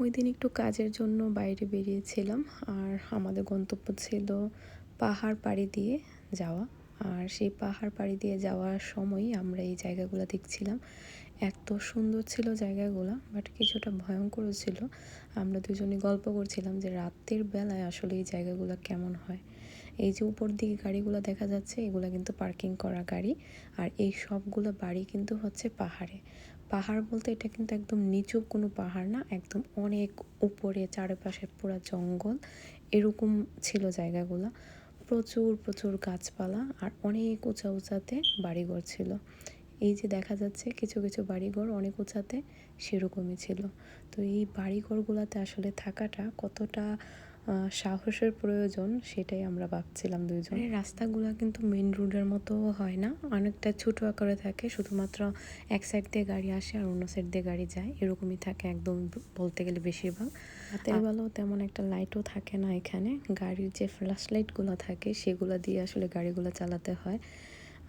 ওই দিন একটু কাজের জন্য বাইরে বেরিয়েছিলাম আর আমাদের গন্তব্য ছিল পাহাড় পাড়ি দিয়ে যাওয়া। আর সেই পাহাড় পাড়ি দিয়ে যাওয়ার সময় আমরা এই জায়গাগুলো দেখছিলাম। এত সুন্দর ছিল জায়গাগুলো বাট কিছুটা ভয়ঙ্করও ছিল। আমরা দুজনে গল্প করছিলাম যে রাতের বেলায় আসলে এই জায়গাগুলো কেমন হয়। এই যে উপর দিকে গাড়িগুলো দেখা যাচ্ছে, এগুলো কিন্তু পার্কিং করা গাড়ি। আর এই সবগুলো বাড়ি কিন্তু হচ্ছে পাহাড়ে। পাহাড় বলতে এটা কিন্তু একদম নিচু কোনো পাহাড় না, একদম অনেক উপরে, চারপাশে পুরো জঙ্গল। এরকম ছিল জায়গাগুলো। প্রচুর প্রচুর গাছপালা আর অনেক উঁচা উঁচাতে বাড়িঘর ছিল। এই যে দেখা যাচ্ছে কিছু কিছু বাড়িঘর অনেক উঁচাতে সেরকমই ছিল। তো এই বাড়িঘরগুলোতে আসলে থাকাটা কতটা সাহসের প্রয়োজন সেটাই আমরা ভাবছিলাম দুইজন। রাস্তাগুলো কিন্তু মেন রোডের মতো হয় না। অনেকটা ছোটো আকারে থাকে শুধুমাত্র এক সাইড দিয়ে গাড়ি আসে আর অন্য সাইড দিয়ে গাড়ি যায়। এরকমই থাকে একদম বলতে গেলে বেশিরভাগ। রাতের বেলাও তেমন একটা লাইটও থাকে না এখানে। গাড়ির যে ফ্ল্যাশ লাইটগুলো থাকে সেগুলো দিয়ে আসলে গাড়িগুলো চালাতে হয়।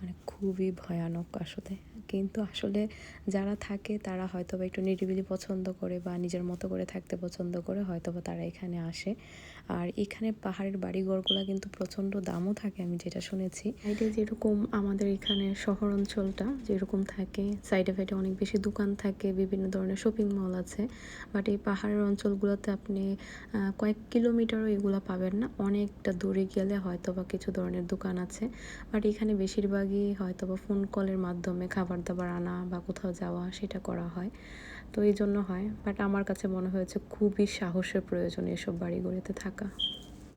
মানে খুবই ভয়ানক আসলে। কিন্তু আসলে যারা থাকে, তারা হয়তো বা একটু নিরিবিলি পছন্দ করে বা নিজের মতো করে থাকতে পছন্দ করে হয়তো বা তারা এখানে আসে। আর এখানে পাহাড়ের বাড়ি বাড়িঘরগুলো কিন্তু প্রচণ্ড দামও থাকে, আমি যেটা শুনেছি। সাইডে যেরকম আমাদের এখানে শহর অঞ্চলটা যেরকম থাকে সাইডে ফাইডে অনেক বেশি দোকান থাকে, বিভিন্ন ধরনের শপিং মল আছে। বাট এই পাহাড়ের অঞ্চলগুলোতে আপনি কয়েক কিলোমিটারও এগুলো পাবেন না। অনেকটা দূরে গেলে হয়তো বা কিছু ধরনের দোকান আছে। বাট এখানে বেশিরভাগই হয়তো বা ফোন কলের মাধ্যমে খাবার দাবার আনা বা কোথাও যাওয়া সেটা করা হয়। তো এই জন্য হয়। বাট আমার কাছে মনে হয়েছে খুবই সাহসের প্রয়োজন এসব বাড়িগুলিতে থাকা।